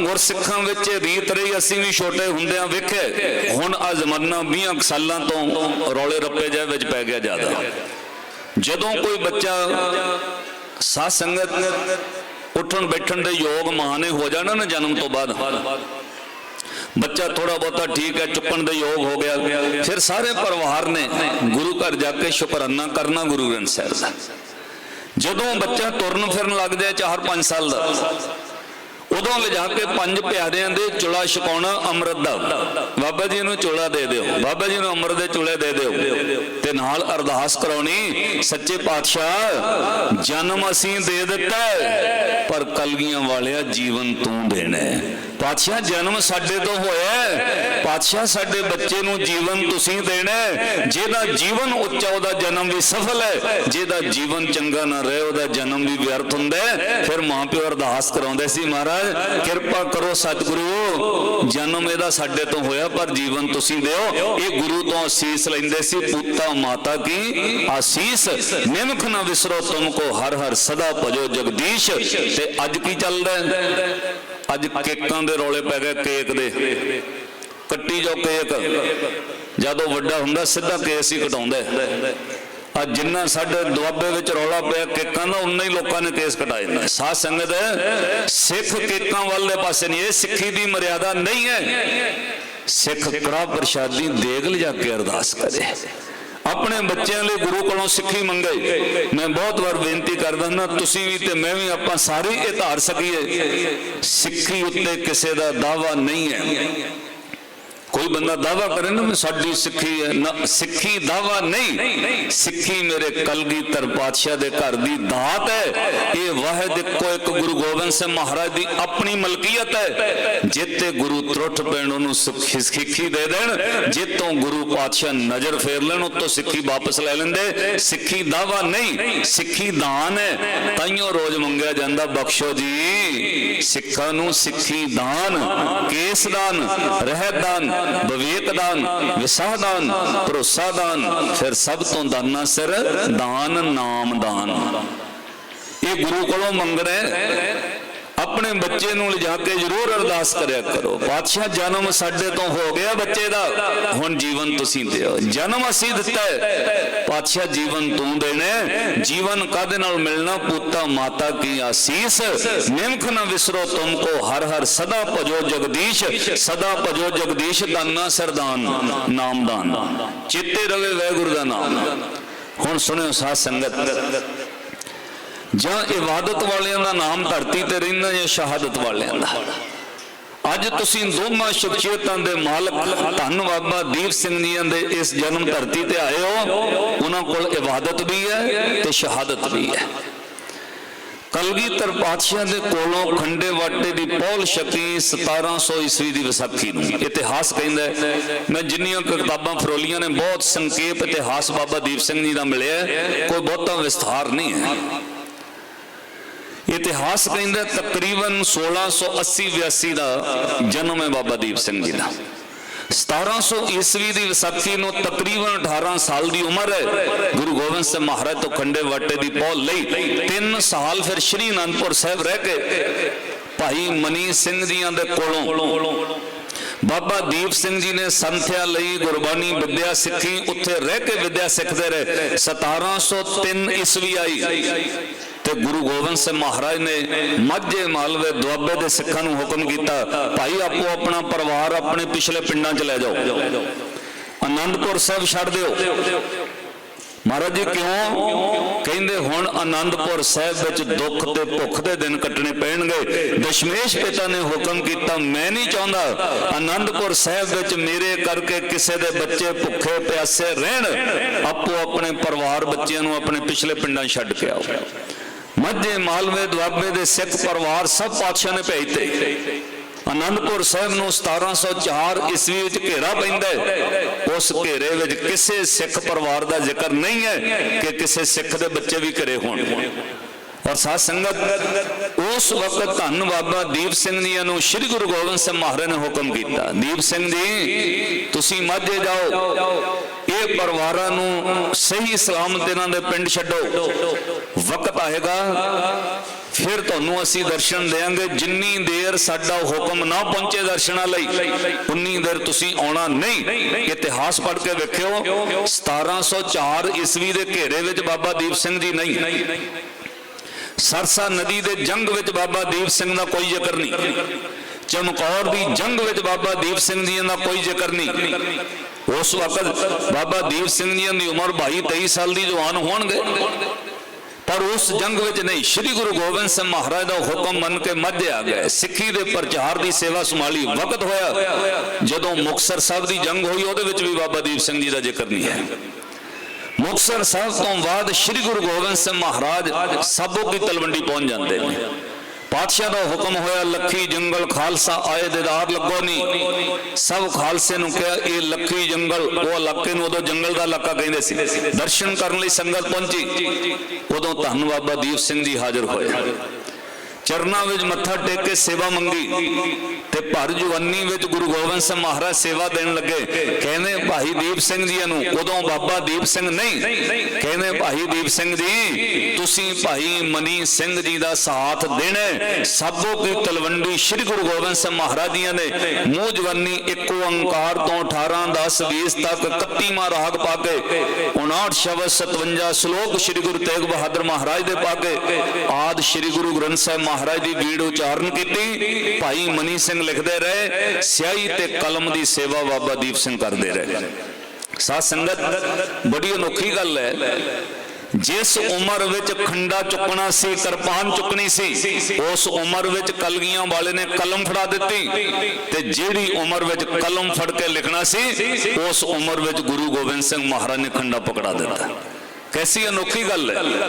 ਗੁਰਸਿੱਖਾਂ ਵਿੱਚ ਰੀਤ ਰਹੀ, ਅਸੀਂ ਵੀ ਛੋਟੇ ਹੁੰਦਿਆਂ ਵੇਖੇ। ਹੁਣ ਆ ਜ਼ਮਾਨਾ 20 ਸਾਲਾਂ ਤੋਂ ਰੌਲੇ ਰੱਪੇ ਜਿਹੇ ਵਿੱਚ ਪੈ ਗਿਆ ਜ਼ਿਆਦਾ। ਜਦੋਂ ਕੋਈ ਬੱਚਾ ਸਾਧ ਸੰਗਤ ਉੱਠਣ ਬੈਠਣ ਦੇ ਯੋਗ ਮਾਨੇ ਹੋ ਜਾਣਾ ਨਾ ਜਨਮ ਤੋਂ ਬਾਅਦ। ਬੱਚਾ ਥੋੜਾ ਬਹੁਤਾ ਠੀਕ ਹੈ ਚੁੱਕਣ ਦੇ ਯੋਗ ਹੋ ਗਿਆ। ਫਿਰ ਸਾਰੇ ਪਰਿਵਾਰ ਨੇ ਗੁਰੂ ਘਰ ਜਾ ਕੇ ਸ਼ੁਕਰਾਨਾ ਕਰਨਾ ਗੁਰੂ ਗ੍ਰੰਥ ਸਾਹਿਬ ਦਾ। ਜਦੋਂ ਬੱਚਾ ਤੁਰਨ ਫਿਰਨ ਲੱਗ ਜਾਏ 4-5 ਸਾਲ ਦਾ ਉਦੋਂ ਲਿਜਾ ਕੇ ਪੰਜ ਪਿਆਰਿਆਂ ਦੇ ਚੁਲਾ ਛਕਾਉਣਾ ਅੰਮ੍ਰਿਤ ਦਾ। ਬਾਬਾ ਜੀ ਨੂੰ ਚੁਲਾ ਦੇ ਦਿਓ। ਬਾਬਾ ਜੀ ਨੂੰ ਅੰਮ੍ਰਿਤ ਦੇ ਚੁਲੇ ਦੇ ਦਿਓ। ਤੇ ਨਾਲ ਅਰਦਾਸ ਕਰਾਉਣੀ, ਸੱਚੇ ਪਾਤਸ਼ਾਹ, ਜਨਮ ਅਸੀਂ ਦੇ ਦਿੱਤਾ ਪਰ ਕਲਗੀਆਂ ਵਾਲਿਆ ਜੀਵਨ ਤੂੰ ਦੇਣਾ ਪਾਤਸ਼ਾਹ, ਜਨਮ ਸਾਡੇ ਤੋਂ ਹੋਇਆ ਪਾਤਸ਼ਾਹ, ਸਾਡੇ ਬੱਚੇ ਨੂੰ ਜੀਵਨ ਤੁਸੀਂ ਦੇਣਾ ਜਿਹਦਾ ਜੀਵਨ ਉੱਚਾ, ਉਹਦਾ ਜਨਮ ਵੀ ਸਫਲ ਹੈ। ਜਿਹਦਾ ਜੀਵਨ ਚੰਗਾ ਨਾ ਰਹੇ, ਉਹਦਾ ਜਨਮ ਵੀ ਵਿਅਰਥ ਹੁੰਦਾ ਫਿਰ ਮਾਂ ਪਿਓ ਅਰਦਾਸ ਕਰਾਉਂਦੇ ਸੀ ਮਹਾਰਾਜ, ਕਿਰਪਾ ਕਰੋ ਸਤਿਗੁਰੂ, ਜਨਮ ਇਹਦਾ ਸਾਡੇ ਤੋਂ ਹੋਇਆ, ਪਰ ਜੀਵਨ ਤੁਸੀਂ ਦਿਓ। ਇਹ ਗੁਰੂ ਤੋਂ ਅਸੀਸ ਲੈਂਦੇ ਸੀ, ਪੁੱਤਾ ਮਾਤਾ ਕੀ ਆਸੀਸ ਨਿਮਖ ਨਾ ਵਿਸਰੋ ਤੁਮ ਕੋ, ਹਰ ਹਰ ਸਦਾ ਭਜੋ ਜਗਦੀਸ਼। ਤੇ ਅੱਜ ਕੀ ਚੱਲਦਾ ਅੱਜ ਕੇਕਾਂ ਦੇ ਰੌਲੇ ਪੈ ਗਏ, ਕੇਕ ਦੇ। ਕੱਟੀ ਜੋ ਕੇਕ। ਜਦੋਂ ਵੱਡਾ ਹੁੰਦਾ, ਸਿੱਧਾ ਕੇਸ ਹੀ ਕਟਾਉਂਦਾ ਆ ਜਿੰਨਾ ਸਾਡੇ ਦੁਆਬੇ ਵਿੱਚ ਰੌਲਾ ਪਿਆ, ਕੇਕਾਂ ਦਾ ਉਨਾ ਹੀ ਲੋਕਾਂ ਨੇ ਕੇਸ ਕਟਾਏ ਨੇ ਸਾਧ ਸੰਗਤ ਸਿੱਖ ਕੇਕਾਂ ਵਾਲੇ ਪਾਸੇ ਨਹੀਂ, ਇਹ ਸਿੱਖੀ ਦੀ ਮਰਿਆਦਾ ਨਹੀਂ ਹੈ। ਸਿੱਖ ਕੜਾ ਪ੍ਰਸ਼ਾਦੀ ਦੇਗ ਲਿਜਾ ਕੇ ਅਰਦਾਸ ਕਰੇ। ਆਪਣੇ ਬੱਚਿਆਂ ਲਈ ਗੁਰੂ ਕੋਲੋਂ ਸਿੱਖੀ ਮੰਗੇ ਮੈਂ ਬਹੁਤ ਵਾਰ ਬੇਨਤੀ ਕਰਦਾ ਨਾ ਤੁਸੀਂ ਵੀ ਤੇ ਮੈਂ ਵੀ ਆਪਾਂ ਸਾਰੇ ਇਹ ਧਾਰ ਸਕੀਏ। ਸਿੱਖੀ ਉੱਤੇ ਕਿਸੇ ਦਾ ਦਾਵਾ ਨਹੀਂ ਹੈ। ਕੋਈ ਬੰਦਾ ਦਾਵਾ ਕਰੇ ਨਾ ਸਾਡੀ ਸਿੱਖੀ ਹੈ ਸਿੱਖੀ ਦਾਵਾ ਨਹੀਂ। ਸਿੱਖੀ ਮੇਰੇ ਕਲਗੀਧਰ ਪਾਤਸ਼ਾਹ ਦੇ ਘਰ ਦੀ ਦਾਤ ਹੈ। ਇਹ ਵਾਹਿਦ ਇੱਕੋ ਇੱਕ ਗੁਰੂ ਗੋਬਿੰਦ ਸਿੰਘ ਮਹਾਰਾਜ ਦੀ ਆਪਣੀ ਮਲਕੀਅਤ ਹੈ। ਜਿੱਤੇ ਗੁਰੂ ਤਰੁੱਠ ਪੈਣ ਉਹਨੂੰ ਸਿੱਖੀ ਦੇ ਦੇਣ ਜਿੱਤੋਂ ਗੁਰੂ ਪਾਤਸ਼ਾਹ ਨਜ਼ਰ ਫੇਰ ਲੈਣ, ਉਤੋਂ ਸਿੱਖੀ ਵਾਪਸ ਲੈ ਲੈਂਦੇ। ਸਿੱਖੀ ਦਾਵਾ ਨਹੀਂ, ਸਿੱਖੀ ਦਾਨ ਹੈ। ਤਾਈਓ ਰੋਜ਼ ਮੰਗਿਆ ਜਾਂਦਾ, ਬਖਸ਼ੋ ਜੀ, ਸਿੱਖਾਂ ਨੂੰ ਸਿੱਖੀ ਦਾਨ, ਕੇਸ ਦਾਨ, ਰਹਿਤ ਦਾਨ ਵਿਵੇਕ ਦਾਨ ਵਿਸਾਹ ਦਾਨ ਭਰੋਸਾ ਦਾਨ ਫਿਰ ਸਭ ਤੋਂ ਦਾਨਾ ਸਿਰ ਦਾਨ ਨਾਮ ਦਾਨ ਇਹ ਗੁਰੂ ਕੋਲੋਂ ਮੰਗਣਾ ਹੈ। ਆਪਣੇ ਬੱਚੇ ਨੂੰ ਲਿਜਾ ਕੇ ਜ਼ਰੂਰ ਅਰਦਾਸ ਕਰਿਆ ਕਰੋ। ਪਾਤਸ਼ਾਹ ਜਨਮ ਸਾਡੇ ਤੋਂ ਹੋ ਗਿਆ ਬੱਚੇ ਦਾ। ਹੁਣ ਜੀਵਨ ਤੁਸੀਂ ਦਿਓ। ਜਨਮ ਅਸੀਂ ਦਿੱਤਾ ਹੈ। ਪਾਤਸ਼ਾਹ ਜੀਵਨ ਤੂੰ ਦੇਣਾ ਜੀਵਨ ਕਾਦੇ ਨਾਲ ਮਿਲਣਾ? ਪੁੱਤਾ ਮਾਤਾ ਕੀ ਆਸੀਸ? ਨਿਮਖ ਨਾ ਵਿਸਰੋ ਤੁਮ ਕੋ ਹਰ ਹਰ। ਸਦਾ ਭਜੋ ਜਗਦੀਸ਼। ਸਦਾ ਭਜੋ ਜਗਦੀਸ਼ ਦਾਨਾ ਸਰਦਾਨ, ਨਾਮਦਾਨ। ਚਿੱਤੇ ਰਵੇ ਵੈਗੁਰੂ ਦਾ ਨਾਮ। ਹੁਣ ਸੁਣਿਓ ਸਾਧ ਸੰਗਤ। ਜਾਂ ਇਬਾਦਤ ਵਾਲਿਆਂ ਦਾ ਨਾਮ ਧਰਤੀ ਤੇ ਰਹਿੰਦਾ ਜਾਂ ਸ਼ਹਾਦਤ ਵਾਲਿਆਂ ਦਾ? ਅੱਜ ਤੁਸੀਂ ਦੋਵਾਂ ਸ਼ਖਸੀਅਤਾਂ ਦੇ ਮਾਲਕ ਧੰਨ ਬਾਬਾ ਦੀਪ ਸਿੰਘ ਜੀਆਂ ਦੇ ਇਸ ਜਨਮ ਧਰਤੀ ਤੇ ਆਏ ਹੋ। ਉਹਨਾਂ ਕੋਲ ਇਬਾਦਤ ਵੀ ਹੈ ਤੇ ਸ਼ਹਾਦਤ ਵੀ ਹੈ। ਕਲਗੀਧਰ ਪਾਤਸ਼ਾਹ ਦੇ ਕੋਲੋਂ ਖੰਡੇ ਵਾਟੇ ਦੀ ਪੌਲ ਛਕੀ 1700 ਈਸਵੀ ਦੀ ਵਿਸਾਖੀ ਨੂੰ। ਇਤਿਹਾਸ ਕਹਿੰਦਾ ਮੈਂ ਜਿੰਨੀਆਂ ਕਿਤਾਬਾਂ ਫਰੋਲੀਆਂ ਨੇ, ਬਹੁਤ ਸੰਖੇਪ ਇਤਿਹਾਸ ਬਾਬਾ ਦੀਪ ਸਿੰਘ ਜੀ ਦਾ ਮਿਲਿਆ ਕੋਈ ਬਹੁਤਾ ਵਿਸਥਾਰ ਨਹੀਂ ਹੈ। ਇਤਿਹਾਸ ਕਹਿੰਦਾ ਤਕਰੀਬਨ 1680 82 ਦਾ ਜਨਮ ਹੈ ਬਾਬਾ ਦੀਪ ਸਿੰਘ ਜੀ ਦਾ। 1700 ਈਸਵੀ ਦੀ ਵਿਸਾਖੀ ਨੂੰ ਤਕਰੀਬਨ 18 ਸਾਲ ਦੀ ਉਮਰ ਹੈ। ਗੁਰੂ ਗੋਬਿੰਦ ਸਿੰਘ ਮਹਾਰਾਜ ਤੋਂ ਖੰਡੇ ਵਾਟੇ ਦੀ ਪੌਲ ਲਈ 3 ਸਾਲ ਫਿਰ ਸ਼੍ਰੀ ਅਨੰਦਪੁਰ ਸਾਹਿਬ ਰਹਿ ਕੇ ਭਾਈ ਮਨੀ ਸਿੰਘ ਜੀਆਂ ਦੇ ਕੋਲੋਂ ਬਾਬਾ ਦੀਪ ਸਿੰਘ ਜੀ ਨੇ ਸੰਥਿਆ ਲਈ ਗੁਰਬਾਣੀ ਵਿਦਿਆ ਸਿੱਖੀ, ਉੱਥੇ ਰਹਿ ਕੇ ਵਿਦਿਆ ਸਿੱਖਦੇ ਰਹੇ। 1703 ਈਸਵੀ ਆਈ। ਤੇ ਗੁਰੂ ਗੋਬਿੰਦ ਸਿੰਘ ਮਹਾਰਾਜ ਨੇ ਮਾਝੇ ਮਾਲਵੇ ਦੁਆਬੇ ਦੇ ਸਿੱਖਾਂ ਨੂੰ ਹੁਕਮ ਕੀਤਾ, ਭਾਈ, ਆਪੋ ਆਪਣਾ ਪਰਿਵਾਰ ਆਪਣੇ ਪਿਛਲੇ ਪਿੰਡਾਂ 'ਚ ਲੈ ਜਾਓ। ਆਨੰਦਪੁਰ ਸਾਹਿਬ ਛੱਡ ਦਿਓ। ਮਹਾਰਾਜ ਜੀ, ਕਿਉਂ? ਕਹਿੰਦੇ ਹੁਣ ਆਨੰਦਪੁਰ ਸਾਹਿਬ ਵਿੱਚ ਦੁੱਖ ਤੇ ਭੁੱਖ ਦੇ ਦਿਨ ਕੱਟਣੇ ਪੈਣਗੇ। ਦਸ਼ਮੇਸ਼ ਪਿਤਾ ਨੇ ਹੁਕਮ ਕੀਤਾ, ਮੈਂ ਨਹੀਂ ਚਾਹੁੰਦਾ ਆਨੰਦਪੁਰ ਸਾਹਿਬ ਵਿੱਚ ਮੇਰੇ ਕਰਕੇ ਕਿਸੇ ਦੇ ਬੱਚੇ ਭੁੱਖੇ ਪਿਆਸੇ ਰਹਿਣ। ਆਪੋ ਆਪਣੇ ਪਰਿਵਾਰ ਬੱਚਿਆਂ ਨੂੰ ਆਪਣੇ ਪਿਛਲੇ ਪਿੰਡਾਂ ਛੱਡ ਕੇ ਆਓ। ਮੱਝੇ ਮਾਲਵੇ, ਦੁਆਬੇ ਦੇ ਸਿੱਖ ਪਰਿਵਾਰ ਸਭ ਪਾਤਸ਼ਾਹ ਨੇ ਭੇਜਤੇ ਆਨੰਦਪੁਰ ਸਾਹਿਬ ਨੂੰ 1704 ਈਸਵੀ ਵਿੱਚ ਘੇਰਾ ਪੈਂਦਾ ਉਸ ਘੇਰੇ ਵਿੱਚ ਕਿਸੇ ਸਿੱਖ ਪਰਿਵਾਰ ਦਾ ਜ਼ਿਕਰ ਨਹੀਂ ਹੈ ਕਿ ਕਿਸੇ ਸਿੱਖ ਦੇ ਬੱਚੇ ਵੀ ਘਰੇ ਹੋਣ। ਔਰ ਸਾਧ ਸੰਗਤ, ਉਸ ਵਕਤ ਧੰਨ ਬਾਬਾ ਦੀਪ ਸਿੰਘ ਜੀ ਨੂੰ ਸ੍ਰੀ ਗੁਰੂ ਗੋਬਿੰਦ ਸਿੰਘ ਮਹਾਰਾਜ ਨੇ ਹੁਕਮ ਕੀਤਾ। ਦੀਪ ਸਿੰਘ ਜੀ, ਤੁਸੀਂ ਮਾਝੇ ਜਾਓ। ਇਹ ਪਰਿਵਾਰਾਂ ਨੂੰ ਸਹੀ ਸਲਾਮਤ ਇਹਨਾਂ ਦੇ ਪਿੰਡ ਛੱਡੋ। ਵਕਤ ਆਏਗਾ, ਫਿਰ ਤੁਹਾਨੂੰ ਅਸੀਂ ਦਰਸ਼ਨ ਦੇਵਾਂਗੇ। ਜਿੰਨੀ ਦੇਰ ਸਾਡਾ ਹੁਕਮ ਨਾ ਪਹੁੰਚੇ ਦਰਸ਼ਨਾਂ ਲਈ, ਉਨੀ ਦੇਰ ਤੁਸੀਂ ਆਉਣਾ ਨਹੀਂ। ਇਤਿਹਾਸ ਪੜ੍ਹ ਕੇ ਵੇਖਿਓ 1704 ਈਸਵੀ ਦੇ ਘੇਰੇ ਵਿੱਚ ਬਾਬਾ ਦੀਪ ਸਿੰਘ ਜੀ ਨਹੀਂ। ਸਰਸਾ ਨਦੀ ਦੇ ਜੰਗ ਵਿੱਚ ਬਾਬਾ ਦੀਪ ਸਿੰਘ ਦਾ ਕੋਈ ਜ਼ਿਕਰ ਨਹੀਂ। ਚਮਕੌਰ ਦੀ ਜੰਗ ਵਿੱਚ ਬਾਬਾ ਦੀਪ ਸਿੰਘ ਜੀ ਦਾ ਕੋਈ ਜ਼ਿਕਰ ਨਹੀਂ। ਉਸ ਵਕਤ ਬਾਬਾ ਦੀਪ ਸਿੰਘ ਜੀ ਦੀ ਉਮਰ 22 23 ਸਾਲ ਦੀ ਜਵਾਨ ਹੋਣਗੇ। ਪਰ ਉਸ ਜੰਗ ਵਿੱਚ ਨਹੀਂ, ਸ੍ਰੀ ਗੁਰੂ ਗੋਬਿੰਦ ਸਿੰਘ ਮਹਾਰਾਜ ਦਾ ਹੁਕਮ ਮੰਨ ਕੇ ਮੱਧ ਆ ਗਏ। ਸਿੱਖੀ ਦੇ ਪ੍ਰਚਾਰ ਦੀ ਸੇਵਾ ਸੰਭਾਲੀ ਵਕਤ ਹੋਇਆ, ਜਦੋਂ ਮੁਕਤਸਰ ਸਾਹਿਬ ਦੀ ਜੰਗ ਹੋਈ, ਉਹਦੇ ਵਿੱਚ ਵੀ ਬਾਬਾ ਦੀਪ ਸਿੰਘ ਜੀ ਦਾ ਜ਼ਿਕਰ ਨਹੀਂ ਹੈ। ਮੁਕਤਸਰ ਸਾਹਿਬ ਤੋਂ ਬਾਅਦ ਸ੍ਰੀ ਗੁਰੂ ਗੋਬਿੰਦ ਸਿੰਘ ਮਹਾਰਾਜ ਸਾਬੋ ਕੀ ਤਲਵੰਡੀ ਪਹੁੰਚ ਜਾਂਦੇ ਨੇ। ਪਾਤਸ਼ਾਹ ਦਾ ਹੁਕਮ ਹੋਇਆ, ਲੱਖੀ ਜੰਗਲ ਖਾਲਸਾ ਆਏ ਦੇਦਾਰ ਲੱਗੋ ਨਹੀਂ ਸਭ ਖਾਲਸੇ ਨੂੰ ਕਿਹਾ, ਇਹ ਲੱਖੀ ਜੰਗਲ, ਉਹ ਇਲਾਕੇ ਨੂੰ ਉਦੋਂ ਜੰਗਲ ਦਾ ਇਲਾਕਾ ਕਹਿੰਦੇ ਸੀ। ਦਰਸ਼ਨ ਕਰਨ ਲਈ ਸੰਗਤ ਪਹੁੰਚੀ। ਉਦੋਂ ਧੰਨ ਬਾਬਾ ਦੀਪ ਸਿੰਘ ਜੀ ਹਾਜ਼ਰ ਹੋਏ। ਚਰਨਾਂ ਵਿੱਚ ਮੱਥਾ ਟੇਕ ਕੇ ਸੇਵਾ ਮੰਗੀ। ਤੇ ਭਰ ਜਵਾਨੀ ਵਿੱਚ ਗੁਰੂ ਗੋਬਿੰਦ ਸਿੰਘ ਮਹਾਰਾਜ ਸੇਵਾ ਦੇਣ ਲੱਗੇ। ਕਹਿੰਦੇ ਭਾਈ ਦੀਪ ਸਿੰਘ ਜੀ ਨੂੰ, ਉਦੋਂ ਬਾਬਾ ਦੀਪ ਸਿੰਘ ਨਹੀਂ। ਕਹਿੰਦੇ ਭਾਈ ਦੀਪ ਸਿੰਘ ਜੀ, ਤੁਸੀਂ ਭਾਈ ਮਨੀ ਸਿੰਘ ਜੀ ਦਾ ਸਾਥ ਦੇਣਾ ਹੈ। ਕੀ ਤਲਵੰਡੀ ਸ੍ਰੀ ਗੁਰੂ ਗੋਬਿੰਦ ਸਿੰਘ ਮਹਾਰਾਜ ਜੀਆਂ ਨੇ ਮੂੰਹ ਜਵਾਨੀ ਇੱਕ ਓੰਕਾਰ ਤੋਂ 18 10 20 ਤੱਕ 31ਵਾਂ ਰਾਗ ਪਾ ਕੇ 59 ਸ਼ਬਦ 57 ਸ਼ਲੋਕ ਸ੍ਰੀ ਗੁਰੂ ਤੇਗ ਬਹਾਦਰ ਮਹਾਰਾਜ ਦੇ ਪਾ ਕੇ, ਆਦ ਸ੍ਰੀ ਗੁਰੂ ਗ੍ਰੰਥ ਸਾਹਿਬ ਮਹਾਰਾਜ ਦੀ ਵੀੜ ਉਚਾਰਨ ਕੀਤੀ। ਭਾਈ ਮਨੀ ਸਿੰਘ ਲਿਖਦੇ ਰਹੇ, ਸਿਆਹੀ ਤੇ ਕਲਮ ਦੀ ਸੇਵਾ ਬਾਬਾ ਦੀਪ ਸਿੰਘ ਕਰਦੇ ਰਹੇ। ਸਾਧ ਸੰਗਤ, ਬੜੀ ਅਨੋਖੀ ਗੱਲ ਹੈ। ਜਿਸ ਉਮਰ ਵਿੱਚ ਖੰਡਾ ਚੁੱਕਣਾ ਸੀ, ਕਿਰਪਾਨ ਚੁੱਕਣੀ ਸੀ, ਉਸ ਉਮਰ ਵਿੱਚ ਕਲਗੀਆਂ ਵਾਲੇ ਨੇ ਕਲਮ ਫੜਾ ਦਿੱਤੀ। ਤੇ ਜਿਹੜੀ ਉਮਰ ਵਿੱਚ ਕਲਮ ਫੜ ਕੇ ਲਿਖਣਾ ਸੀ, ਉਸ ਉਮਰ ਵਿੱਚ ਗੁਰੂ ਗੋਬਿੰਦ ਸਿੰਘ ਮਹਾਰਾਜ ਨੇ ਖੰਡਾ ਪਕੜਾ ਦਿੱਤਾ। ਕੈਸੀ ਅਨੋਖੀ ਗੱਲ ਹੈ।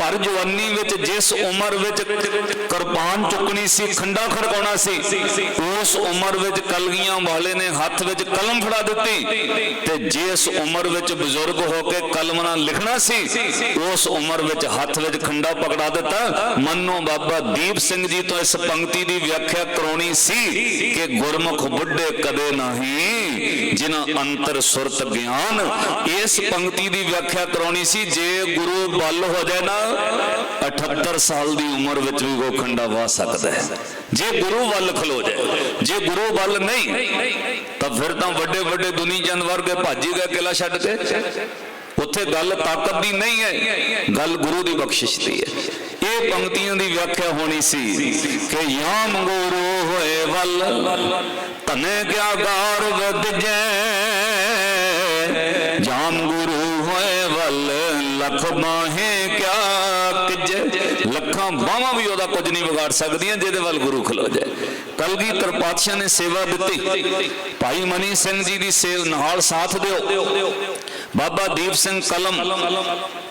ਪਰ ਜਵਾਨੀ ਵਿੱਚ ਜਿਸ ਉਮਰ ਵਿੱਚ ਕਿਰਪਾਨ ਚੁੱਕਣੀ ਸੀ, ਖੰਡਾ ਖੜਕਾਉਣਾ ਸੀ, ਉਸ ਉਮਰ ਵਿੱਚ ਕਲਗੀਆਂ ਵਾਲੇ ਨੇ ਹੱਥ ਵਿੱਚ ਕਲਮ ਫੜਾ ਦਿੱਤੀ ਤੇ ਜਿਸ ਉਮਰ ਵਿੱਚ ਬਜ਼ੁਰਗ ਹੋ ਕੇ ਕਲਮ ਨਾਲ ਲਿਖਣਾ ਸੀ, ਉਸ ਉਮਰ ਵਿੱਚ ਹੱਥ ਵਿੱਚ ਖੰਡਾ ਪਕੜਾ ਦਿੱਤਾ। ਮੰਨੋ ਬਾਬਾ ਦੀਪ ਸਿੰਘ ਜੀ ਤੋਂ ਇਸ ਪੰਕਤੀ ਦੀ ਵਿਆਖਿਆ ਕਰਾਉਣੀ ਸੀ ਕਿ ਗੁਰਮੁਖ ਬੁੱਢੇ ਕਦੇ ਨਹੀਂ ਜਿਨ੍ਹਾਂ ਅੰਤਰ ਸੁਰਤ ਗਿਆਨ, ਇਸ ਪੰਕਤੀ ਦੀ ਵਿਆਖਿਆ ਕਰਾਉਣੀ ਸੀ। ਜੇ ਗੁਰੂ ਬਲ ਹੋ ਜਾਏ ਨਾ 78 ਸਾਲ ਦੀ ਉਮਰ ਵਿੱਚ ਵੀ ਗੋਖੰਡਾ ਖੰਡਾ ਵਾ ਸਕਦਾ ਹੈ। ਜੇ ਗੁਰੂ ਵੱਲ ਖਲੋ ਜਾਏ, ਜੇ ਗੁਰੂ ਵੱਲ ਨਹੀਂ, ਤਾਂ ਫਿਰ ਤਾਂ ਵੱਡੇ ਵੱਡੇ ਦੁਨੀ ਚੰਦ ਵਰਗੇ ਭਾਜੀ ਗਏ ਕਿਲਾ ਛੱਡ ਕੇ। ਉੱਥੇ ਗੱਲ ਤਾਕਤ ਦੀ ਨਹੀਂ ਹੈ, ਗੱਲ ਗੁਰੂ ਦੀ ਬਖਸ਼ਿਸ਼ ਦੀ ਹੈ। ਇਹ ਪੰਕਤੀਆਂ ਦੀ ਵਿਆਖਿਆ ਹੋਣੀ ਸੀ ਕਿ ਯਾਮ ਗੁਰੂ ਹੋਏ ਵੱਲ ਤਨੇ ਕਿਆ ਗਾਰ ਵਦਜੈ ਜਾਮ ਗੁਰੂ ਹੋਏ ਵੱਲ, ਲੱਖ ਬਾਹੇ ਕਿਆ ਕਿਜੈ। ਲੱਖਾਂ ਬਾਹਾਂ ਵੀ ਉਹਦਾ ਕੁਝ ਨਹੀਂ ਵਿਗਾੜ ਸਕਦੀਆਂ, ਜਿਹਦੇ ਵੱਲ ਗੁਰੂ ਖਲੋ ਜਾਏ। ਕਲਗੀਧਰ ਪਾਤਸ਼ਾਹ ਨੇ ਸੇਵਾ ਦਿੱਤੀ। ਭਾਈ ਮਨੀ ਸਿੰਘ ਜੀ ਦੀ ਸੇਵ ਨਾਲ ਸਾਥ ਦਿਓ। ਬਾਬਾ ਦੀਪ ਸਿੰਘ ਕਲਮ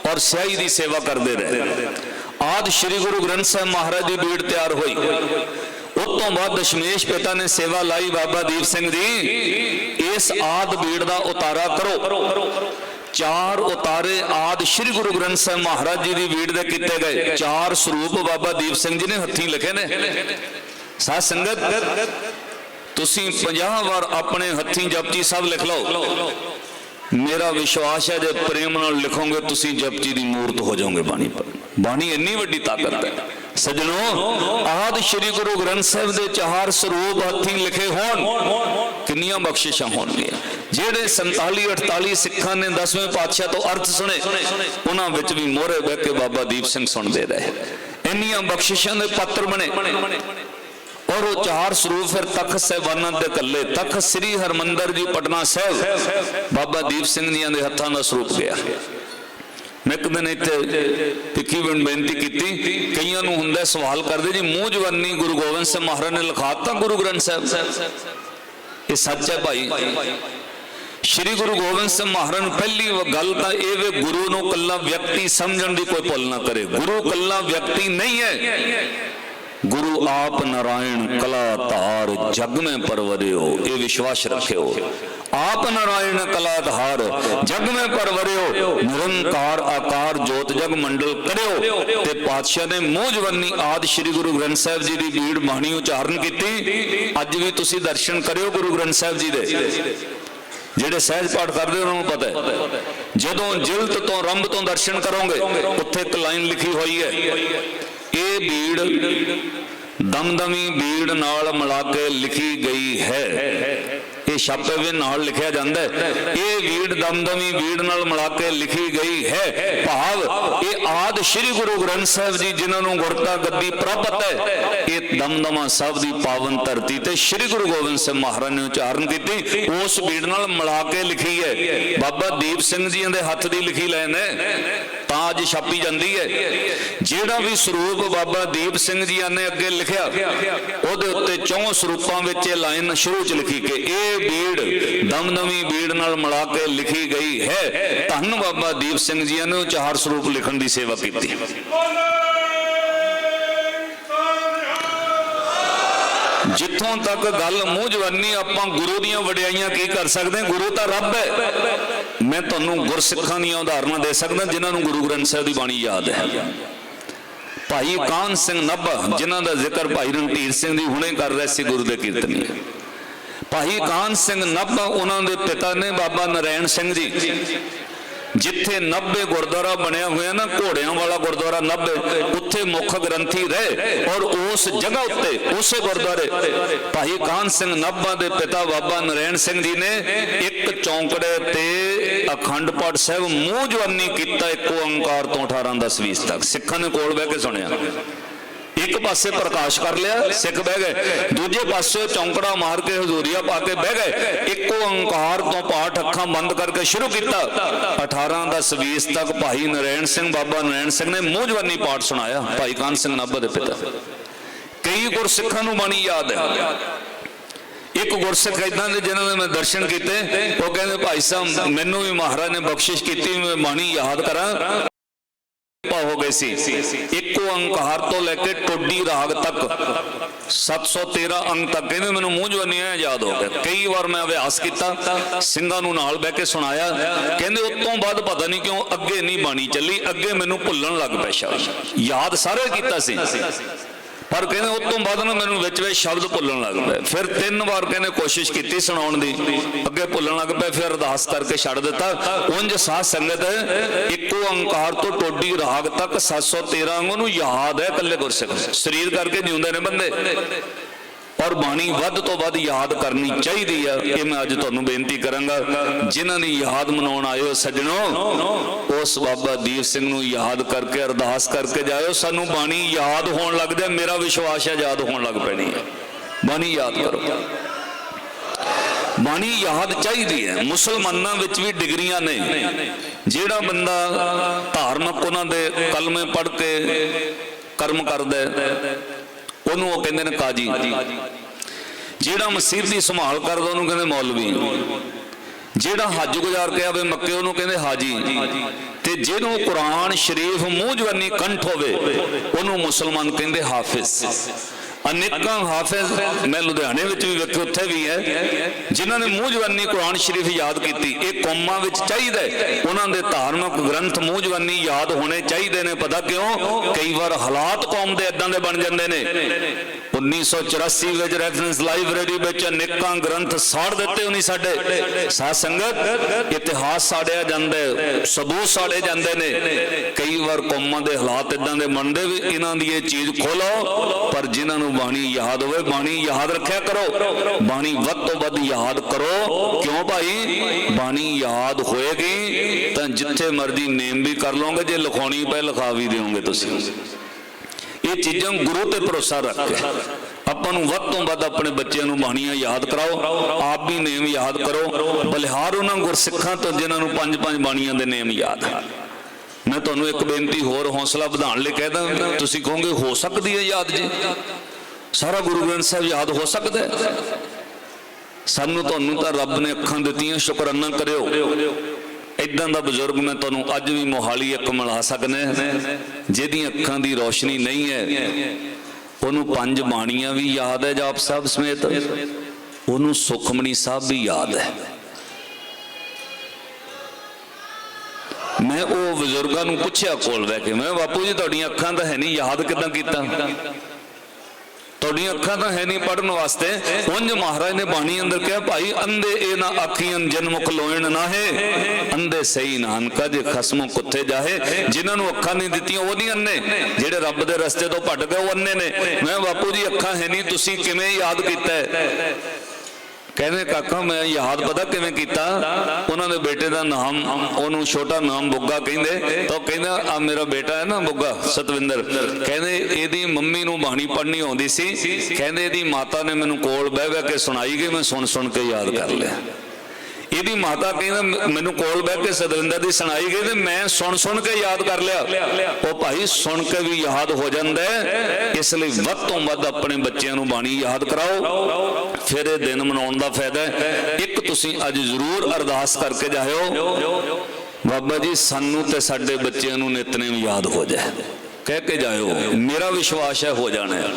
ਔਰ ਸਿਆਹੀ ਦੀ ਸੇਵਾ ਕਰਦੇ ਰਹੇ। ਆਦ ਸ੍ਰੀ ਗੁਰੂ ਗ੍ਰੰਥ ਸਾਹਿਬ ਮਹਾਰਾਜ ਦੀ ਬੀੜ ਤਿਆਰ ਹੋਈ। ਉਸ ਤੋਂ ਬਾਅਦ ਦਸ਼ਮੇਸ਼ ਪਿਤਾ ਨੇ ਸੇਵਾ ਲਾਈ ਬਾਬਾ ਦੀਪ ਸਿੰਘ ਜੀ ਇਸ ਆਦ ਬੀੜ ਦਾ ਉਤਾਰਾ ਕਰੋ। ਚਾਰ ਉਤਾਰੇ ਆਦ ਸ੍ਰੀ ਗੁਰੂ ਗ੍ਰੰਥ ਸਾਹਿਬ ਮਹਾਰਾਜ ਜੀ ਦੀ ਬੀੜ ਦੇ ਕੀਤੇ ਗਏ। ਚਾਰ ਸਰੂਪ ਬਾਬਾ ਦੀਪ ਸਿੰਘ ਜੀ ਨੇ ਹੱਥੀਂ ਲਿਖੇ ਨੇ। ਸਾਧ ਸੰਗਤ, ਤੁਸੀਂ 50 ਵਾਰ ਆਪਣੇ ਹੱਥੀਂ ਜਪਜੀ ਸਾਹਿਬ ਲਿਖ ਲਓ। ਮੇਰਾ ਵਿਸ਼ਵਾਸ ਹੈ ਜੇ ਪ੍ਰੇਮ ਨਾਲ ਲਿਖੋਗੇ ਤੁਸੀਂ ਜਪਜੀ ਦੀ ਮੂਰਤ ਹੋ ਜਾਓਗੇ ਬਾਣੀ ਪਰ। ਬਾਣੀ ਇੰਨੀ ਵੱਡੀ ਤਾਕਤ ਹੈ। ਸਜਣੋ, ਆਦ ਸ੍ਰੀ ਗੁਰੂ ਗ੍ਰੰਥ ਸਾਹਿਬ ਦੇ ਚਾਰ ਸਰੂਪ ਹੱਥੀਂ ਲਿਖੇ ਹੋਣ, ਕਿੰਨੀਆਂ ਬਖਸ਼ਿਸ਼ਾਂ ਹੋਣਗੀਆਂ। ਜਿਹੜੇ 47 48 ਸਿੱਖਾਂ ਨੇ 10ਵੇਂ ਪਾਤਸ਼ਾਹ ਤੋਂ ਅਰਥ ਸੁਣੇ, ਉਹਨਾਂ ਵਿੱਚ ਵੀ ਮੋਹਰੇ ਬਹਿ ਕੇ ਬਾਬਾ ਦੀਪ ਸਿੰਘ ਸੁਣਦੇ ਰਹੇ। ਇੰਨੀਆਂ ਬਖਸ਼ਿਸ਼ਾਂ ਦੇ ਪਾਤਰ ਬਣੇ। ਔਰ ਉਹ ਚਾਰ ਸਰੂਪ ਫਿਰ ਤਖਤ ਸਹਿਬਾਨਾਂ ਦੇ ਇਕੱਲੇ। ਤਖਤ ਸ੍ਰੀ ਹਰਮੰਦਰ ਜੀ, ਪਟਨਾ ਸਾਹਿਬ। ਬਾਬਾ ਦੀਪ ਸਿੰਘ ਜੀਆਂ ਦੇ ਹੱਥਾਂ ਦਾ ਸਰੂਪ ਗਿਆ। ਮੈਂ ਇੱਕ ਦਿਨ ਇੱਥੇ ਟਿੱਕੀ ਬੇਨਤੀ ਕੀਤੀ। ਕਈਆਂ ਨੂੰ ਹੁੰਦਾ ਸਵਾਲ ਕਰਦੇ ਜੀ, ਮੂੰਹ ਜਵਾਨੀ ਗੁਰੂ ਗੋਬਿੰਦ ਸਿੰਘ ਮਹਾਰਾਜ ਨੇ ਲਿਖਾਤਾ ਗੁਰੂ ਗ੍ਰੰਥ ਸਾਹਿਬ। ਇਹ ਸੱਚ ਹੈ ਭਾਈ। ਸ਼੍ਰੀ ਗੁਰੂ ਗੋਬਿੰਦ ਸਿੰਘ ਮਹਾਰਾਜ ਨੂੰ ਪਹਿਲੀ ਗੱਲ ਤਾਂ ਇਹ ਵੇ ਗੁਰੂ ਨੂੰ ਕੱਲਾ ਵਿਅਕਤੀ ਸਮਝਣ ਦੀ ਕੋਈ ਭੁੱਲ ਨਾ ਕਰੇ। ਗੁਰੂ ਕੱਲਾ ਵਿਅਕਤੀ ਨਹੀਂ ਹੈ। ਗੁਰੂ ਆਪ ਨਾਰਾਇਣ ਕਲਾ ਧਾਰ, ਜਗ ਮੈਂ ਪਰਵਰਿਓ, ਇਹ ਵਿਸ਼ਵਾਸ ਰੱਖਿਓ। ਆਪ ਨਾਰਾਇਣ ਕਲਾ ਧਾਰ, ਜਗ ਮੈਂ ਪਰਵਰਿਓ, ਨਿਰੰਕਾਰ ਆਕਾਰ ਜੋਤ ਜਗ ਮੰਡਲ ਕਰਿਓ। ਤੇ ਪਾਤਸ਼ਾਹ ਨੇ ਮੂੰਹ ਜਵੰਨੀ ਆਦ ਸ੍ਰੀ ਗੁਰੂ ਗ੍ਰੰਥ ਸਾਹਿਬ ਜੀ ਦੀ ਬੀੜ ਬਾਣੀ ਉਚਾਰਨ ਕੀਤੀ। ਅੱਜ ਵੀ ਤੁਸੀਂ ਦਰਸ਼ਨ ਕਰਿਓ ਗੁਰੂ ਗ੍ਰੰਥ ਸਾਹਿਬ ਜੀ ਦੇ। ਜਿਹੜੇ ਸਹਿਜ ਪਾਠ ਕਰਦੇ ਉਹਨਾਂ ਨੂੰ ਪਤਾ ਹੈ। ਜਦੋਂ ਜਿਲਤ ਤੋਂ ਰੰਭ ਤੋਂ ਦਰਸ਼ਨ ਕਰੋਗੇ, ਉੱਥੇ ਇੱਕ ਲਾਈਨ ਲਿਖੀ ਹੋਈ ਹੈ ਇਹ ਬੀੜ ਦਮਦਮੀ ਬੀੜ ਨਾਲ ਮਿਲਾ ਕੇ ਲਿਖੀ ਗਈ ਹੈ। ਇਹ ਛਾਪੇ ਵਿੱਚ ਨਾਲ ਲਿਖਿਆ ਜਾਂਦਾ ਹੈ। ਇਹ ਬੀੜ ਦਮਦਮੀ ਬੀੜ ਨਾਲ ਮਿਲਾ ਕੇ ਲਿਖੀ ਗਈ ਹੈ। ਭਾਵ ਇਹ ਆਦ ਸ੍ਰੀ ਗੁਰੂ ਗ੍ਰੰਥ ਸਾਹਿਬ ਜੀ ਜਿਨ੍ਹਾਂ ਨੂੰ ਗੁਰਤਾ ਗੱਦੀ ਪ੍ਰਾਪਤ ਹੈ, ਇਹ ਦਮਦਮਾ ਸਾਹਿਬ ਦੀ ਪਾਵਨ ਧਰਤੀ ਤੇ ਸ੍ਰੀ ਗੁਰੂ ਗੋਬਿੰਦ ਸਿੰਘ ਮਹਾਰਾਜ ਨੇ ਉਚਾਰਨ ਕੀਤੀ। ਉਸ ਬੀੜ ਨਾਲ ਮਿਲਾ ਕੇ ਲਿਖੀ ਹੈ। ਬਾਬਾ ਦੀਪ ਸਿੰਘ ਜੀ ਦੇ ਹੱਥ ਦੀ ਲਿਖੀ ਲੈਣ ਹੈ। ਤਾਂ ਅੱਜ ਛਾਪੀ ਜਾਂਦੀ ਹੈ। ਜਿਹੜਾ ਵੀ ਸਰੂਪ ਬਾਬਾ ਦੀਪ ਸਿੰਘ ਜੀਆਂ ਨੇ ਅੱਗੇ ਲਿਖਿਆ, ਉਹਦੇ ਉੱਤੇ ਚੌਂ ਸਰੂਪਾਂ ਵਿੱਚ ਇਹ ਲਾਈਨ ਸ਼ੁਰੂ ਚ ਲਿਖੀ ਕਿ ਇਹ ਬੀੜ ਦਮਦਮੀ ਬੀੜ ਨਾਲ ਮਿਲਾ ਕੇ ਲਿਖੀ ਗਈ ਹੈ। ਧੰਨ ਬਾਬਾ ਦੀਪ ਸਿੰਘ ਜੀਆਂ ਨੇ ਉਹ ਚਾਰ ਸਰੂਪ ਲਿਖਣ ਦੀ ਸੇਵਾ ਕੀਤੀ। ਜਿੱਥੋਂ ਤੱਕ ਗੱਲ ਮੂੰਹ ਜਵਾਨੀ, ਆਪਾਂ ਗੁਰੂ ਦੀਆਂ ਵਡਿਆਈਆਂ ਕੀ ਕਰ ਸਕਦੇ? ਗੁਰੂ ਤਾਂ ਰੱਬ ਹੈ। ਮੈਂ ਤੁਹਾਨੂੰ ਗੁਰਸਿੱਖਾਂ ਦੀਆਂ ਉਦਾਹਰਨਾਂ ਦੇ ਸਕਦਾ ਜਿਨ੍ਹਾਂ ਨੂੰ ਗੁਰੂ ਗ੍ਰੰਥ ਸਾਹਿਬ ਦੀ ਬਾਣੀ ਯਾਦ ਹੈ। ਭਾਈ ਕਾਨ ਸਿੰਘ ਨੱਬਾ, ਜਿਨ੍ਹਾਂ ਦਾ ਜ਼ਿਕਰ ਭਾਈ ਰਣਧੀਰ ਸਿੰਘ ਦੀ ਹੁਣੇ ਕਰ ਰਹੇ ਸੀ ਗੁਰੂ ਦੇ ਕੀਰਤਨੀ ਭਾਈ ਕਾਨ ਸਿੰਘ ਨੱਬਾ, ਉਹਨਾਂ ਦੇ ਪਿਤਾ ਨੇ ਬਾਬਾ ਨਰੈਣ ਸਿੰਘ ਜੀ। ਜਿੱਥੇ 90 ਗੁਰਦੁਆਰਾ ਬਣਿਆ ਹੋਇਆ ਨਾ, ਘੋੜਿਆਂ ਵਾਲਾ ਗੁਰਦੁਆਰਾ 90 ਉੱਥੇ ਮੁੱਖ ਗ੍ਰੰਥੀ ਰਹੇ ਔਰ ਉਸ ਜਗ੍ਹਾ ਉੱਤੇ, ਉਸੇ ਗੁਰਦੁਆਰੇ ਭਾਈ ਕਾਨ ਸਿੰਘ ਨਾਭਾ ਦੇ ਪਿਤਾ ਬਾਬਾ ਨਰੈਣ ਸਿੰਘ ਜੀ ਨੇ ਇੱਕ ਚੌਂਕੜੇ ਤੇ ਅਖੰਡ ਪਾਠ ਸਾਹਿਬ ਮੂੰਹ ਜਵਾਨੀ ਕੀਤਾ, ਇੱਕ ਓੰਕਾਰ ਤੋਂ 18 10 20 ਤੱਕ। ਸਿੱਖਾਂ ਨੇ ਕੋਲ ਬਹਿ ਕੇ ਸੁਣਿਆ। ਇੱਕ ਪਾਸੇ ਪ੍ਰਕਾਸ਼ ਕਰ ਲਿਆ, ਸਿੱਖ ਬਹਿ ਗਏ। ਦੂਜੇ ਪਾਸੇ ਚੌਂਕੜਾ ਮਾਰ ਕੇ ਹਜ਼ੂਰੀਆ ਪਾ ਕੇ ਬਹਿ ਗਏ। ਇੱਕੋ ਓੰਕਾਰ ਤੋਂ ਪਾਠ ਅੱਖਾਂ ਬੰਦ ਕਰਕੇ ਸ਼ੁਰੂ ਕੀਤਾ। 18 10 20 ਤੱਕ ਭਾਈ ਨਰੈਣ ਸਿੰਘ, ਬਾਬਾ ਨਰੈਣ ਸਿੰਘ ਨੇ ਮੂੰਹ ਜਵਾਨੀ ਪਾਠ ਸੁਣਾਇਆ। ਭਾਈ ਕਾਨ ਸਿੰਘ ਨਾਭਾ ਦੇ ਪਿਤਾ। ਕਈ ਗੁਰਸਿੱਖਾਂ ਨੂੰ ਬਾਣੀ ਯਾਦ ਹੈ। ਇੱਕ ਗੁਰਸਿੱਖ ਇਦਾਂ ਦੇ ਜਿਨ੍ਹਾਂ ਦੇ ਮੈਂ ਦਰਸ਼ਨ ਕੀਤੇ, ਉਹ ਕਹਿੰਦੇ, ਭਾਈ ਸਾਹਿਬ, ਮੈਨੂੰ ਵੀ ਮਹਾਰਾਜ ਨੇ ਬਖਸ਼ਿਸ਼ ਕੀਤੀ, ਮੈਂ ਬਾਣੀ ਯਾਦ ਕਰਾਂ। ਕਿਰਪਾ ਹੋ ਗਈ ਸੀ। ਇੱਕੋ ਅੰਕਾਰ ਤੋਂ ਲੈ ਕੇ ਟੋਡੀ ਰਾਗ ਤੱਕ। 713 ਅੰਕ ਤੱਕ। ਕਹਿੰਦੇ ਮੈਨੂੰ ਮੂੰਹ ਜਵਨੀਆਂ ਯਾਦ ਹੋ ਗਿਆ ਕਈ ਵਾਰ ਮੈਂ ਅਭਿਆਸ ਕੀਤਾ, ਸਿੰਘਾਂ ਨੂੰ ਨਾਲ ਬਹਿ ਕੇ ਸੁਣਾਇਆ। ਕਹਿੰਦੇ ਉਸ ਤੋਂ ਬਾਅਦ ਪਤਾ ਨਹੀਂ ਕਿਉਂ ਅੱਗੇ ਨਹੀਂ ਬਾਣੀ ਚੱਲੀ, ਅੱਗੇ ਮੈਨੂੰ ਭੁੱਲਣ ਲੱਗ ਪਿਆ ਸ਼ਾਇਦ। ਯਾਦ ਸਾਰੇ ਕੀਤਾ ਸੀ। ਪਰ ਕਹਿੰਦੇ ਉਸ ਤੋਂ ਬਾਅਦ ਨਾ ਮੈਨੂੰ ਵਿੱਚ ਵਿੱਚ ਸ਼ਬਦ ਭੁੱਲਣ ਲੱਗ ਪਏ। ਫਿਰ ਤਿੰਨ ਵਾਰ ਕਹਿੰਦੇ ਕੋਸ਼ਿਸ਼ ਕੀਤੀ ਸੁਣਾਉਣ ਦੀ। ਅੱਗੇ ਭੁੱਲਣ ਲੱਗ ਪਏ, ਫਿਰ ਅਰਦਾਸ ਕਰਕੇ ਛੱਡ ਦਿੱਤਾ। ਉਂਝ ਸਾਧ ਸੰਗਤ ਇੱਕੋ ਅੰਕਾਰ ਤੋਂ ਟੋਡੀ ਰਾਗ ਤੱਕ 713 ਅੰਗ ਨੂੰ ਯਾਦ ਹੈ ਇਕੱਲੇ ਗੁਰਸਿੱਖ। ਸਰੀਰ ਕਰਕੇ ਜਿਉਂਦੇ ਨੇ ਬੰਦੇ। ਔਰ ਬਾਣੀ ਵੱਧ ਤੋਂ ਵੱਧ ਯਾਦ ਕਰਨੀ ਚਾਹੀਦੀ ਆ। ਇਹ ਮੈਂ ਅੱਜ ਤੁਹਾਨੂੰ ਬੇਨਤੀ ਕਰਾਂਗਾ। ਜਿਨ੍ਹਾਂ ਦੀ ਯਾਦ ਮਨਾਉਣ ਆਇਓ ਸੱਜਣੋ, ਉਸ ਬਾਬਾ ਦੀਪ ਸਿੰਘ ਨੂੰ ਯਾਦ ਕਰਕੇ, ਅਰਦਾਸ ਕਰਕੇ ਜਾਇਓ। ਸਾਨੂੰ ਬਾਣੀ ਯਾਦ ਹੋਣ ਲੱਗਦਾ ਮੇਰਾ ਵਿਸ਼ਵਾਸ ਹੈ ਯਾਦ ਹੋਣ ਲੱਗ ਪੈਣੀ ਹੈ ਬਾਣੀ ਯਾਦ ਕਰੋ। ਬਾਣੀ ਯਾਦ ਚਾਹੀਦੀ ਹੈ। ਮੁਸਲਮਾਨਾਂ ਵਿੱਚ ਵੀ ਡਿਗਰੀਆਂ ਨੇ। ਜਿਹੜਾ ਬੰਦਾ ਧਾਰਮਿਕ ਉਹਨਾਂ ਦੇ ਕਲਮੇ ਪੜ੍ਹ ਕੇ ਕਰਮ ਕਰਦਾ ਉਹਨੂੰ ਉਹ ਕਹਿੰਦੇ ਨੇ ਕਾਜੀ। ਜਿਹੜਾ ਮਸੀਤ ਦੀ ਸੰਭਾਲ ਕਰਦਾ, ਉਹਨੂੰ ਕਹਿੰਦੇ ਮੌਲਵੀ। ਜਿਹੜਾ ਹੱਜ ਗੁਜ਼ਾਰ ਕੇ ਆਵੇ ਮੱਕੇ, ਉਹਨੂੰ ਕਹਿੰਦੇ ਹਾਜੀ। ਤੇ ਜਿਹਨੂੰ ਕੁਰਾਨ ਸ਼ਰੀਫ ਮੂੰਹ ਜਵਾਨੀ ਕੰਠ ਹੋਵੇ, ਉਹਨੂੰ ਮੁਸਲਮਾਨ ਕਹਿੰਦੇ ਹਾਫਿਜ਼। ਅਨੇਕਾਂ ਹਾਫਿਜ਼ ਮੈਂ ਲੁਧਿਆਣੇ ਵਿੱਚ ਵੀ ਵੇਖੇ, ਉੱਥੇ ਵੀ ਹੈ, ਜਿਨ੍ਹਾਂ ਨੇ ਮੂੰਹ ਜਵਾਨੀ ਕੁਰਾਨ ਸ਼ਰੀਫ ਯਾਦ ਕੀਤੀ। ਇਹ ਕੌਮਾਂ ਵਿੱਚ ਚਾਹੀਦਾ ਹੈ। ਉਹਨਾਂ ਦੇ ਧਾਰਮਿਕ ਗ੍ਰੰਥ ਮੂੰਹ ਜਵਾਨੀ ਯਾਦ ਹੋਣੇ ਚਾਹੀਦੇ ਨੇ। ਪਤਾ ਕਿਉਂ? ਕਈ ਵਾਰ ਹਾਲਾਤ ਕੌਮ ਦੇ ਇਦਾਂ ਦੇ ਬਣ ਜਾਂਦੇ ਨੇ। 1984 ਵਿੱਚ ਰੈਫਰੈਂਸ ਲਾਇਬ੍ਰੇਰੀ ਵਿੱਚ ਅਨੇਕਾਂ ਗ੍ਰੰਥ ਸਾੜ ਦਿੱਤੇ ਹੋਣੀ ਸਾਡੇ। ਸਾਧ ਸੰਗਤ, ਇਤਿਹਾਸ ਸਾੜਿਆ ਜਾਂਦਾ ਸਬੂਤ ਸਾੜੇ ਜਾਂਦੇ ਨੇ। ਕਈ ਵਾਰ ਕੌਮਾਂ ਦੇ ਹਾਲਾਤ ਇਦਾਂ ਦੇ ਬਣਦੇ ਵੀ ਇਹਨਾਂ ਦੀ ਇਹ ਚੀਜ਼ ਖੋਲੋ ਪਰ ਜਿਨ੍ਹਾਂ ਨੂੰ ਬਾਣੀ ਯਾਦ ਹੋਵੇ, ਬਾਣੀ ਯਾਦ ਰੱਖਿਆ ਕਰੋ। ਬਾਣੀ ਵੱਧ ਤੋਂ ਵੱਧ ਯਾਦ ਕਰੋ। ਕਿਉਂ ਭਾਈ? ਬਾਣੀ ਯਾਦ ਹੋਏਗੀ ਤਾਂ ਜਿੱਥੇ ਮਰਜ਼ੀ ਨੇਮ ਵੀ ਕਰ ਲਓਗੇ, ਜੇ ਲਿਖਾਉਣੀ ਪਏ ਲਿਖਾ ਵੀ ਦਿਓਗੇ ਤੁਸੀਂ। ਇਹ ਚੀਜ਼ਾਂ ਗੁਰੂ ਤੇ ਭਰੋਸਾ ਰੱਖ। ਕੇ ਆਪਾਂ ਨੂੰ ਵੱਧ ਤੋਂ ਵੱਧ ਆਪਣੇ ਬੱਚਿਆਂ ਨੂੰ ਬਾਣੀਆਂ ਯਾਦ ਕਰਾਓ। ਆਪ ਵੀ ਨੇਮ ਯਾਦ ਕਰੋ। ਬਲਿਹਾਰ ਉਹਨਾਂ ਗੁਰਸਿੱਖਾਂ ਤੋਂ ਜਿਨ੍ਹਾਂ ਨੂੰ ਪੰਜ ਪੰਜ ਬਾਣੀਆਂ ਦੇ ਨੇਮ ਯਾਦ ਹਨ। ਮੈਂ ਤੁਹਾਨੂੰ ਇੱਕ ਬੇਨਤੀ ਹੋਰ ਹੌਸਲਾ ਵਧਾਉਣ ਲਈ ਕਹਿਦਾ ਤੁਸੀਂ ਕਹੋਗੇ, ਹੋ ਸਕਦੀ ਹੈ ਯਾਦ ਜੀ। ਸਾਰਾ ਗੁਰੂ ਗ੍ਰੰਥ ਸਾਹਿਬ ਯਾਦ ਹੋ ਸਕਦਾ ਹੈ। ਸਾਨੂੰ ਤੁਹਾਨੂੰ ਤਾਂ ਰੱਬ ਨੇ ਅੱਖਾਂ ਦਿੱਤੀਆਂ, ਸ਼ੁਕਰਾਨਾ ਕਰਿਓ। ਇਦਾਂ ਦਾ ਬਜ਼ੁਰਗ ਮੈਂ ਤੁਹਾਨੂੰ ਅੱਜ ਵੀ ਮੋਹਾਲੀ ਇੱਕ ਮਿਲਾ ਸਕਦਾ ਜਿਹਦੀਆਂ ਅੱਖਾਂ ਦੀ ਰੋਸ਼ਨੀ ਨਹੀਂ ਹੈ। ਉਹਨੂੰ ਪੰਜ ਬਾਣੀਆਂ ਵੀ ਯਾਦ ਹੈ, ਜਾਪ ਸਾਹਿਬ ਸਮੇਤ। ਉਹਨੂੰ ਸੁਖਮਣੀ ਸਾਹਿਬ ਵੀ ਯਾਦ ਹੈ। ਮੈਂ ਉਹ ਬਜ਼ੁਰਗਾਂ ਨੂੰ ਪੁੱਛਿਆ ਕੋਲ ਬਹਿ ਕੇ, ਮੈਂ ਬਾਪੂ ਜੀ, ਤੁਹਾਡੀਆਂ ਅੱਖਾਂ ਤਾਂ ਹੈ ਨਹੀਂ, ਯਾਦ ਕਿਦਾਂ ਕੀਤਾ? ਤੁਹਾਡੀਆਂ ਅੱਖਾਂ ਤਾਂ ਹੈ ਨਹੀਂ ਪੜਨ ਵਾਸਤੇ। ਉਂਝ ਮਹਾਰਾਜ ਨੇ ਬਾਣੀ ਅੰਦਰ ਕਿਹਾ, ਭਾਈ, ਅੰਧੇ ਇਹ ਨਾ ਅੱਖੀਆਂ ਜਨਮੁਖ ਲੋਇਣ ਨਾਹੇ, ਅੰਧੇ ਸਹੀ ਨਾਨਕਾ ਜੇ ਖਸਮੋਂ ਕੁੱਥੇ ਜਾਹੇ। ਜਿਨ੍ਹਾਂ ਨੂੰ ਅੱਖਾਂ ਨਹੀਂ ਦਿੱਤੀਆਂ, ਉਹ ਨਹੀਂ ਅੰਨੇ। ਜਿਹੜੇ ਰੱਬ ਦੇ ਰਸਤੇ ਤੋਂ ਭੱਟ ਗਏ, ਉਹ ਅੰਨੇ ਨੇ। ਮੈਂ ਬਾਪੂ ਜੀ, ਅੱਖਾਂ ਹੈ ਨਹੀਂ, ਤੁਸੀਂ ਕਿਵੇਂ ਯਾਦ ਕੀਤਾ ਹੈ? ਕਹਿੰਦੇ ਕਾਕਾ, ਮੈਂ ਯਾਦ ਪਤਾ ਕਿਵੇਂ ਕੀਤਾ? ਉਹਨਾਂ ਦੇ ਬੇਟੇ ਦਾ ਨਾਮ, ਉਹਨੂੰ ਛੋਟਾ ਨਾਮ ਬੁੱਗਾ ਕਹਿੰਦੇ। ਤਾਂ ਉਹ ਕਹਿੰਦਾ, ਆ ਮੇਰਾ ਬੇਟਾ ਹੈ ਨਾ ਬੁੱਗਾ, ਸਤਵਿੰਦਰ। ਕਹਿੰਦੇ, ਇਹਦੀ ਮੰਮੀ ਨੂੰ ਬਾਣੀ ਪੜ੍ਹਨੀ ਆਉਂਦੀ ਸੀ। ਕਹਿੰਦੇ, ਇਹਦੀ ਮਾਤਾ ਨੇ ਮੈਨੂੰ ਕੋਲ ਬਹਿ ਬਹਿ ਕੇ ਸੁਣਾਈ ਗਈ, ਮੈਂ ਸੁਣ ਸੁਣ ਕੇ ਯਾਦ ਕਰ ਲਿਆ। ਇਹਦੀ ਮਾਤਾ ਕਹਿੰਦਾ ਮੈਨੂੰ ਕੋਲ ਬਹਿ ਕੇ ਸਤਵਿੰਦਰ ਦੀ ਸੁਣਾਈ ਗਈ ਤੇ ਮੈਂ ਸੁਣ ਸੁਣ ਕੇ ਯਾਦ ਕਰ ਲਿਆ। ਉਹ ਭਾਈ ਸੁਣ ਕੇ ਵੀ ਯਾਦ ਹੋ ਜਾਂਦਾ ਇਸ ਲਈ ਵੱਧ ਤੋਂ ਵੱਧ ਆਪਣੇ ਬੱਚਿਆਂ ਨੂੰ ਬਾਣੀ ਯਾਦ ਕਰਾਓ। ਫਿਰ ਇਹ ਦਿਨ ਮਨਾਉਣ ਦਾ ਫਾਇਦਾ ਇੱਕ ਤੁਸੀਂ ਅੱਜ ਜ਼ਰੂਰ ਅਰਦਾਸ ਕਰਕੇ ਜਾਇਓ। ਬਾਬਾ ਜੀ, ਸਾਨੂੰ ਤੇ ਸਾਡੇ ਬੱਚਿਆਂ ਨੂੰ ਨਿਤਨੇਮ ਯਾਦ ਹੋ ਜਾਏ। ਕਹਿ ਕੇ ਜਾਇਓ, ਮੇਰਾ ਵਿਸ਼ਵਾਸ ਹੈ ਹੋ ਜਾਣਾ ਹੈ।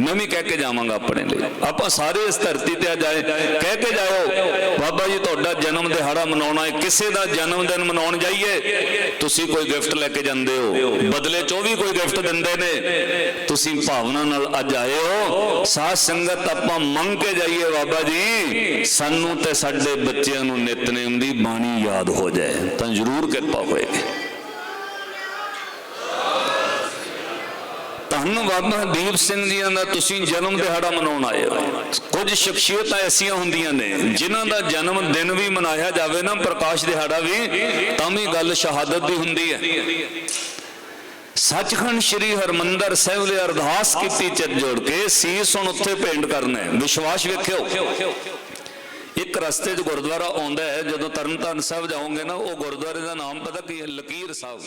ਮੈਂ ਵੀ ਕਹਿ ਕੇ ਜਾਵਾਂਗਾ ਆਪਣੇ ਲਈ। ਆਪਾਂ ਸਾਰੇ ਇਸ ਧਰਤੀ ਤੇ ਆ ਜਾਏ, ਕਹਿ ਕੇ ਜਾਇਓ, ਬਾਬਾ ਜੀ, ਤੁਹਾਡਾ ਜਨਮ ਦਿਹਾੜਾ ਮਨਾਉਣਾ ਹੈ, ਕਿਸੇ ਦਾ ਜਨਮ ਦਿਨ ਮਨਾਉਣ ਜਾਈਏ, ਤੁਸੀਂ ਕੋਈ ਗਿਫਟ ਲੈ ਕੇ ਜਾਂਦੇ ਹੋ। ਬਦਲੇ ਚ ਉਹ ਵੀ ਕੋਈ ਗਿਫਟ ਦਿੰਦੇ ਨੇ। ਤੁਸੀਂ ਭਾਵਨਾ ਨਾਲ ਅੱਜ ਆਏ ਹੋ। ਸਾਧ ਸੰਗਤ ਆਪਾਂ ਮੰਗ ਕੇ ਜਾਈਏ, ਬਾਬਾ ਜੀ, ਸਾਨੂੰ ਤੇ ਸਾਡੇ ਬੱਚਿਆਂ ਨੂੰ ਨਿਤਨੇਮ ਦੀ ਬਾਣੀ ਯਾਦ ਹੋ ਜਾਏ। ਤਾਂ ਜ਼ਰੂਰ ਕਿਰਪਾ ਹੋਏਗੀ ਧੰਨ ਬਾਬਾ ਦੀਪ ਸਿੰਘ ਜੀਆਂ ਦਾ ਤੁਸੀਂ ਜਨਮ ਦਿਹਾੜਾ ਮਨਾਉਣ ਆਏ ਹੋ। ਕੁਝ ਸ਼ਖਸੀਅਤਾਂ ਐਸੀਆਂ ਹੁੰਦੀਆਂ ਨੇ, ਜਿਨ੍ਹਾਂ ਦਾ ਜਨਮ ਦਿਨ ਵੀ ਮਨਾਇਆ ਜਾਵੇ ਨਾ, ਪ੍ਰਕਾਸ਼ ਦਿਹਾੜਾ ਵੀ, ਤਾਂ ਵੀ ਗੱਲ ਸ਼ਹਾਦਤ ਦੀ ਹੁੰਦੀ ਹੈ। ਸੱਚਖੰਡ ਸ੍ਰੀ ਹਰਮੰਦਰ ਸਾਹਿਬ ਦੇ ਅਰਦਾਸ ਕੀਤੀ ਚਿਰ ਜੋੜ ਕੇ, ਸੀਸ ਹੁਣ ਉੱਥੇ ਭੇਂਟ ਕਰਨਾ ਹੈ। ਵਿਸ਼ਵਾਸ ਵੇਖਿਓ। ਇੱਕ ਰਸਤੇ 'ਚ ਗੁਰਦੁਆਰਾ ਆਉਂਦਾ ਹੈ, ਜਦੋਂ ਤਰਨਤਾਰਨ ਸਾਹਿਬ ਜਾਓਗੇ ਨਾ, ਉਹ ਗੁਰਦੁਆਰੇ ਦਾ ਨਾਮ ਪਤਾ ਕੀ ਹੈ? ਲਕੀਰ ਸਾਹਿਬ।